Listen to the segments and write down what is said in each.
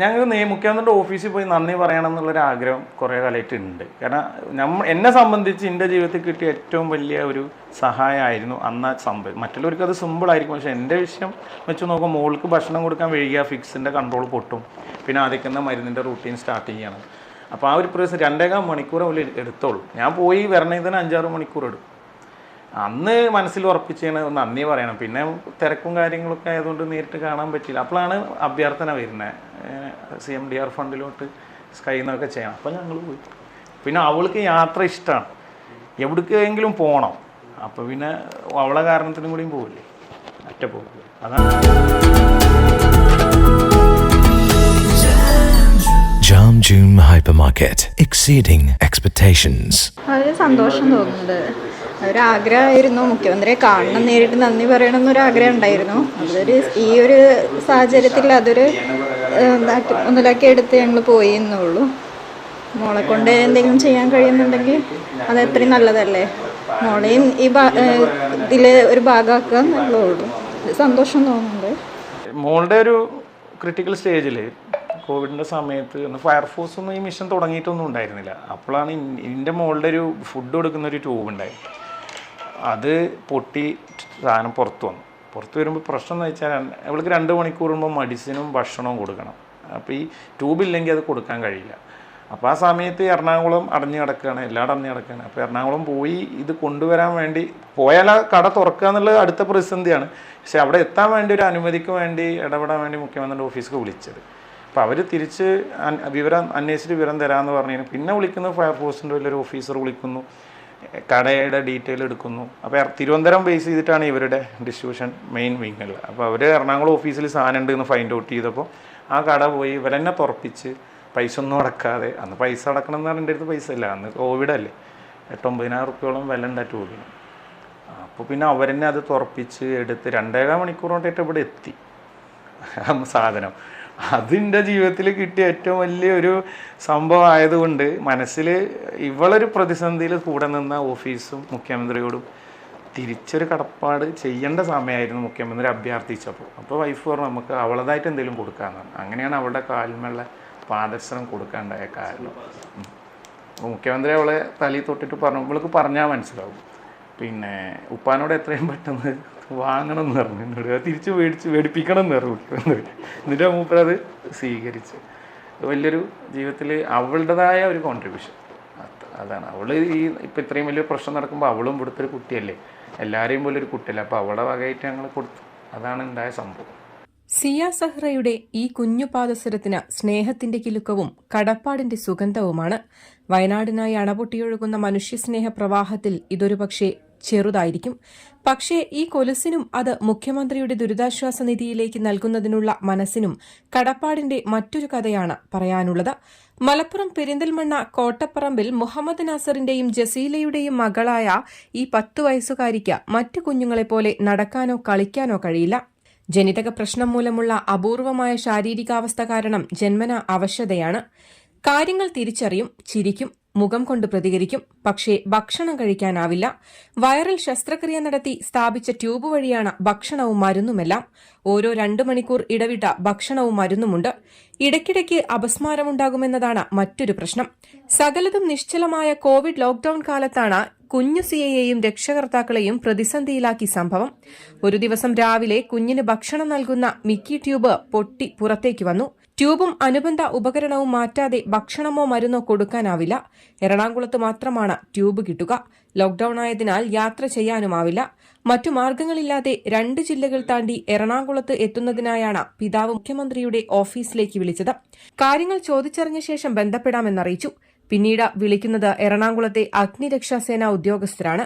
ഞങ്ങൾ നേ മുഖ്യമന്ത്രിയുടെ ഓഫീസിൽ പോയി നന്ദി പറയണം എന്നുള്ളൊരു ആഗ്രഹം കുറേ കാലമായിട്ട് ഉണ്ട് കാരണം നമ്മ എന്നെ സംബന്ധിച്ച് എന്റെ ജീവിതത്തിൽ കിട്ടിയ ഏറ്റവും വലിയ ഒരു സഹായമായിരുന്നു അന്ന് സംഭവം. മറ്റുള്ളവർക്ക് അത് സിമ്പിൾ ആയിരിക്കും. പക്ഷേ എന്റെ വിഷയം വെച്ച് നോക്കുമ്പോൾ മോൾക്ക് ഭക്ഷണം കൊടുക്കാൻ വഴിയുക ഫിക്സിന്റെ കൺട്രോൾ പൊട്ടും. പിന്നെ ആദ്യക്കുന്ന മരുന്നിന്റെ റൂട്ടീൻ സ്റ്റാർട്ട് ചെയ്യണം. അപ്പോൾ ആ ഒരു പ്രദേശം രണ്ടേകാൽ മണിക്കൂർ അവർ എടുത്തോളൂ. ഞാൻ പോയി വരണതിന് അഞ്ചാറ് മണിക്കൂർ എടുക്കും. അന്ന് മനസ്സിൽ ഉറപ്പിച്ചാണ് നന്ദി പറയണം. പിന്നെ തിരക്കും കാര്യങ്ങളൊക്കെ ആയതുകൊണ്ട് നേരിട്ട് കാണാൻ പറ്റില്ല. അപ്പോഴാണ് അഭ്യർത്ഥന വരുന്നത്. സി എം ഡി ആർ ഫണ്ടിലോട്ട് സ്കൈ എന്നൊക്കെ ചെയ്യണം. അപ്പോൾ ഞങ്ങൾ പോയി. പിന്നെ അവൾക്ക് യാത്ര ഇഷ്ടമാണ് എവിടേക്കെങ്കിലും പോകണം അപ്പോൾ പിന്നെ അവളെ കാരണത്തിനും കൂടിയും പോവില്ലേ? അറ്റ പോകില്ല അതാണ്. Jam zoom hyper market exceeding expectations വളരെ സന്തോഷം തോന്നുന്നത്. ഒരാഗ്രഹമായിരുന്നു മുഖ്യമന്ത്രിയെ കാണണം നേരിട്ട് നന്ദി പറയണം എന്നൊരു ആഗ്രഹം ഉണ്ടായിരുന്നു. അതൊരു ഈ ഒരു സാഹചര്യത്തിൽ അതൊരു മുതലാക്കി എടുത്ത് ഞങ്ങൾ പോയി എന്നുള്ളൂ. മോളെ കൊണ്ട് എന്തെങ്കിലും ചെയ്യാൻ കഴിയുന്നുണ്ടെങ്കിൽ അത് അത്രയും നല്ലതല്ലേ? മോളെയും ഈ ഇതിൽ ഒരു ഭാഗമാക്കുക എന്നുള്ളൂ സന്തോഷം തോന്നുന്നുണ്ട്. മോളുടെ ഒരു ക്രിട്ടിക്കൽ സ്റ്റേജിൽ കോവിഡിന്റെ സമയത്ത് ഒന്ന് ഫയർഫോഴ്സ് ഒന്നും ഈ മിഷൻ തുടങ്ങിയിട്ടൊന്നും ഉണ്ടായിരുന്നില്ല. അപ്പോഴാണ് എന്റെ മോളുടെ ഒരു ഫുഡ് കൊടുക്കുന്ന ഒരു ട്യൂബ് ഉണ്ടായി അത് പൊട്ടി സാധനം പുറത്തു വന്നു. പുറത്ത് വരുമ്പോൾ പ്രശ്നം എന്ന് വെച്ചാൽ അവൾക്ക് രണ്ട് മണിക്കൂർ മുമ്പ് മെഡിസിനും ഭക്ഷണവും കൊടുക്കണം. അപ്പോൾ ഈ ട്യൂബില്ലെങ്കിൽ അത് കൊടുക്കാൻ കഴിയില്ല. അപ്പോൾ ആ സമയത്ത് എറണാകുളം അടഞ്ഞു കിടക്കുകയാണ് എല്ലായിടും അടഞ്ഞു കിടക്കുകയാണ്. അപ്പോൾ എറണാകുളം പോയി ഇത് കൊണ്ടുവരാൻ വേണ്ടി പോയാൽ കട തുറക്കുക എന്നുള്ളത് അടുത്ത പ്രതിസന്ധിയാണ്. പക്ഷേ അവിടെ എത്താൻ വേണ്ടി ഒരു അനുമതിക്ക് വേണ്ടി ഇടപെടാൻ വേണ്ടി മുഖ്യമന്ത്രിയുടെ ഓഫീസിലേക്ക് വിളിച്ചത്. അപ്പോൾ അവർ തിരിച്ച് വിവരം അന്വേഷിച്ചിട്ട് വിവരം തരാമെന്ന് പറഞ്ഞു പിന്നെ വിളിക്കുന്നു ഫയർഫോഴ്സിന്റെ വലിയൊരു ഓഫീസർ വിളിക്കുന്നു. കടയുടെ ഡീറ്റെയിൽ എടുക്കുന്നു. അപ്പോൾ തിരുവനന്തപുരം ബേസ് ചെയ്തിട്ടാണ് ഇവരുടെ ഡിസ്ട്രിബ്യൂഷൻ മെയിൻ വിങ്ങിൽ അപ്പോൾ അവർ എറണാകുളം ഓഫീസിൽ സാധനം ഉണ്ട് എന്ന് ഫൈൻഡ് ഔട്ട് ചെയ്തപ്പോൾ ആ കട പോയി ഇവരെന്നെ തുറപ്പിച്ച് പൈസ ഒന്നും അടക്കാതെ അന്ന് പൈസ അടക്കണം എന്ന് പറഞ്ഞ അടുത്ത് പൈസ ഇല്ല. അന്ന് കോവിഡ് അല്ലേ. എട്ടൊമ്പതിനായിരം റുപ്യോളം വില ഉണ്ട് ആ ട്യൂബിന് അപ്പോൾ പിന്നെ അവരെന്നെ അത് തുറപ്പിച്ച് എടുത്ത് രണ്ടേകാൽ മണിക്കൂർ കൊണ്ടിട്ട് ഇവിടെ എത്തി. സാധനം. അതിന്റെ ജീവിതത്തിൽ കിട്ടിയ ഏറ്റവും വലിയൊരു സംഭവം ആയതുകൊണ്ട് മനസ്സിൽ ഇവളൊരു പ്രതിസന്ധിയിൽ കൂടെ നിന്ന ഓഫീസും മുഖ്യമന്ത്രിയോടും തിരിച്ചൊരു കടപ്പാട് ചെയ്യേണ്ട സമയമായിരുന്നു മുഖ്യമന്ത്രി അഭ്യർത്ഥിച്ചപ്പോൾ. അപ്പോൾ വൈഫ് പറഞ്ഞു നമുക്ക് അവളതായിട്ട് എന്തെങ്കിലും കൊടുക്കാമെന്നാണ് അങ്ങനെയാണ് അവളുടെ കാൽമുള്ള പാദശ്രം കൊടുക്കാണ്ടായ കാരണം. അപ്പോൾ മുഖ്യമന്ത്രി അവളെ തലയിൽ തൊട്ടിട്ട് പറഞ്ഞു ഇവൾക്ക് പറഞ്ഞാൽ മനസ്സിലാവും. പിന്നെ ഉപ്പാനോട് എത്രയും പെട്ടെന്ന് വാങ്ങണം എന്ന് പറഞ്ഞു. എന്നോട് തിരിച്ച് മേടിച്ച് മേടിപ്പിക്കണം എന്ന് പറഞ്ഞു. എന്നിട്ട് മൂപ്പർ അത് സ്വീകരിച്ച്. വലിയൊരു ജീവിതത്തിൽ അവളുടേതായ ഒരു കോൺട്രിബ്യൂഷൻ അതാണ്. അവൾ ഈ ഇപ്പം ഇത്രയും വലിയ പ്രശ്നം നടക്കുമ്പോൾ അവളും ഇവിടുത്തെ ഒരു കുട്ടിയല്ലേ? എല്ലാവരെയും പോലെ ഒരു കുട്ടിയല്ലേ? അപ്പോൾ അവളെ വകയായിട്ട് ഞങ്ങൾ കൊടുത്തു. അതാണ് ഉണ്ടായ സംഭവം. സിയ സഹ്റയുടെ ഈ കുഞ്ഞു പാദസരത്തിന് സ്നേഹത്തിന്റെ കിലുക്കവും കടപ്പാടിന്റെ സുഗന്ധവുമാണ്. വയനാടിനായി അണപൊട്ടിയൊഴുകുന്ന മനുഷ്യസ്നേഹ പ്രവാഹത്തിൽ ഇതൊരു പക്ഷേ ചെറുതായിരിക്കും. പക്ഷേ ഈ കൊലുസിനും അത് മുഖ്യമന്ത്രിയുടെ ദുരിതാശ്വാസ നിധിയിലേക്ക് നൽകുന്നതിനുള്ള മനസ്സിനും കടപ്പാടിന്റെ മറ്റൊരു കഥയാണ് പറയാനുള്ളത്. മലപ്പുറം പെരിന്തൽമണ്ണ കോട്ടപ്പറമ്പിൽ മുഹമ്മദ് നാസറിന്റെയും ജസീലയുടെയും മകളായ ഈ പത്തു വയസ്സുകാരിക്ക് മറ്റു കുഞ്ഞുങ്ങളെപ്പോലെ നടക്കാനോ കളിക്കാനോ കഴിയില്ല. ജനിതക പ്രശ്നം മൂലമുള്ള അപൂർവമായ ശാരീരികാവസ്ഥ കാരണം ജന്മന അവശതയാണ്. കാര്യങ്ങൾ തിരിച്ചറിയും ചിരിക്കും മുഖം കൊണ്ട് പ്രതികരിക്കും. പക്ഷേ ഭക്ഷണം കഴിക്കാനാവില്ല. വയറിൽ ശസ്ത്രക്രിയ നടത്തി സ്ഥാപിച്ച ട്യൂബ് വഴിയാണ് ഭക്ഷണവും മരുന്നുമെല്ലാം ഓരോ രണ്ടു മണിക്കൂർ ഇടവിട്ട ഭക്ഷണവും മരുന്നുമുണ്ട്. ഇടയ്ക്കിടയ്ക്ക് അപസ്മാരമുണ്ടാകുമെന്നതാണ് മറ്റൊരു പ്രശ്നം. സകലതും നിശ്ചലമായ കോവിഡ് ലോക്ഡൌൺ കാലത്താണ് കുഞ്ഞു സിയെയും രക്ഷകർത്താക്കളെയും പ്രതിസന്ധിയിലാക്കി സംഭവം. ഒരു ദിവസം രാവിലെ കുഞ്ഞിന് ഭക്ഷണം നൽകുന്ന മിക്കി ട്യൂബ് പൊട്ടി പുറത്തേക്ക് വന്നു. ട്യൂബും അനുബന്ധ ഉപകരണവും മാറ്റാതെ ഭക്ഷണമോ മരുന്നോ കൊടുക്കാനാവില്ല. എറണാകുളത്ത് മാത്രമാണ് ട്യൂബ് കിട്ടുക. ലോക്ഡൌൺ ആയതിനാൽ യാത്ര ചെയ്യാനുമാവില്ല. മറ്റു മാർഗങ്ങളില്ലാതെ രണ്ട് ജില്ലകൾ താണ്ടി എറണാകുളത്ത് എത്തുന്നതിനായാണ് പിതാവ് മുഖ്യമന്ത്രിയുടെ ഓഫീസിലേക്ക് വിളിച്ചത്. കാര്യങ്ങൾ ചോദിച്ചറിഞ്ഞ ശേഷം ബന്ധപ്പെടാമെന്നറിയിച്ചു. പിന്നീട് വിളിക്കുന്നത് എറണാകുളത്തെ അഗ്നിരക്ഷാസേന ഉദ്യോഗസ്ഥരാണ്.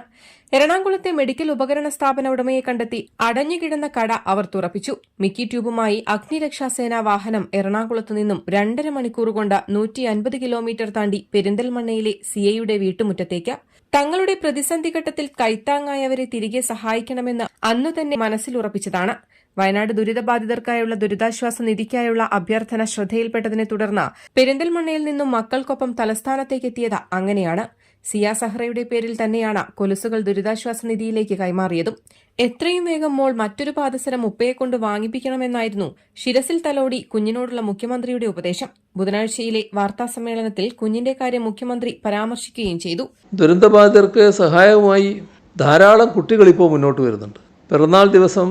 എറണാകുളത്തെ മെഡിക്കൽ ഉപകരണ സ്ഥാപന ഉടമയെ കണ്ടെത്തി അടഞ്ഞുകിടന്ന കട അവർ തുറപ്പിച്ചു. മിക്കി ട്യൂബുമായി അഗ്നിരക്ഷാസേന വാഹനം എറണാകുളത്തു നിന്നും രണ്ടര മണിക്കൂർ കൊണ്ട് നൂറ്റി അൻപത് കിലോമീറ്റർ താണ്ടി പെരിന്തൽമണ്ണയിലെ സിയയുടെ വീട്ടുമുറ്റത്തേക്ക്. തങ്ങളുടെ പ്രതിസന്ധി ഘട്ടത്തിൽ കൈത്താങ്ങായവരെ തിരികെ സഹായിക്കണമെന്ന് അന്നു തന്നെ മനസ്സിലുറപ്പിച്ചതാണ്. വയനാട് ദുരിതബാധിതർക്കായുള്ള ദുരിതാശ്വാസ നിധിക്കായുള്ള അഭ്യർത്ഥന ശ്രദ്ധയിൽപ്പെട്ടതിനെ തുടർന്ന് പെരിന്തൽമണ്ണയിൽ നിന്നും മക്കൾക്കൊപ്പം തലസ്ഥാനത്തേക്ക് എത്തിയത് അങ്ങനെയാണ്. സിയാ സഹ്റയുടെ പേരിൽ തന്നെയാണ് കൊലുസുകൾ ദുരിതാശ്വാസ നിധിയിലേക്ക് കൈമാറിയതും. എത്രയും വേഗം മോൾ മറ്റൊരു പാദസരം ഉപ്പയെ കൊണ്ട് വാങ്ങിപ്പിക്കണമെന്നായിരുന്നു ശിരസിൽ തലോടി കുഞ്ഞിനോടുള്ള മുഖ്യമന്ത്രിയുടെ ഉപദേശം. ബുധനാഴ്ചയിലെ വാർത്താസമ്മേളനത്തിൽ കുഞ്ഞിന്റെ കാര്യം മുഖ്യമന്ത്രി പരാമർശിക്കുകയും ചെയ്തു. ദുരന്തബാധിതർക്ക് സഹായവുമായി ധാരാളം കുട്ടികൾ ഇപ്പോൾ മുന്നോട്ട് വരുന്നുണ്ട്. പിറന്നാൾ ദിവസം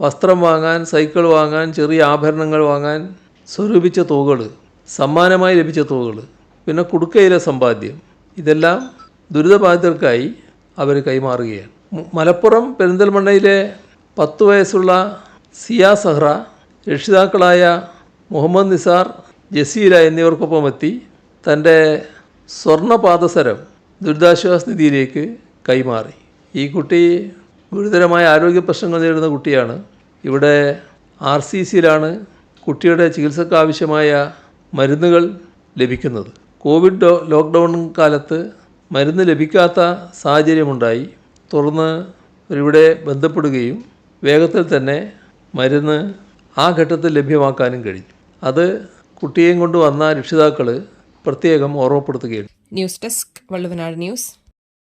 വസ്ത്രം വാങ്ങാൻ സൈക്കിൾ വാങ്ങാൻ ചെറിയ ആഭരണങ്ങൾ വാങ്ങാൻ സ്വരൂപിച്ച തുകകൾ സമ്മാനമായി ലഭിച്ച തുകകൾ പിന്നെ കുടുക്കയിലെ സമ്പാദ്യം. ഇതെല്ലാം ദുരിതബാധിതർക്കായി അവർ കൈമാറുകയാണ്. മലപ്പുറം പെരിന്തൽമണ്ണയിലെ പത്ത് വയസ്സുള്ള സിയ സഹ്റ രക്ഷിതാക്കളായ മുഹമ്മദ് നിസാർ ജസീല എന്നിവർക്കൊപ്പം എത്തി തന്റെ സ്വർണ പാദസരം ദുരിതാശ്വാസ നിധിയിലേക്ക് കൈമാറി. ഈ കുട്ടി ഗുരുതരമായ ആരോഗ്യ പ്രശ്നങ്ങൾ നേരിടുന്ന കുട്ടിയാണ്. ഇവിടെ ആർ സി സിയിലാണ് കുട്ടിയുടെ ചികിത്സക്ക് ആവശ്യമായ മരുന്നുകൾ ലഭിക്കുന്നത്. കോവിഡ് ലോക്ക്ഡൗൺ കാലത്ത് മരുന്ന് ലഭിക്കാത്ത സാഹചര്യമുണ്ടായി. തുടർന്ന് ഇവിടെ ബന്ധപ്പെടുകയും വേഗത്തിൽ തന്നെ മരുന്ന് ആ ഘട്ടത്തിൽ ലഭ്യമാക്കാനും കഴിഞ്ഞു. അത് കുട്ടിയെയും കൊണ്ട് വന്ന രക്ഷിതാക്കൾ പ്രത്യേകം ഓർമ്മപ്പെടുത്തുകയുണ്ട് ന്യൂസ് ഡെസ്ക് വള്ളുവനാട് ന്യൂസ്.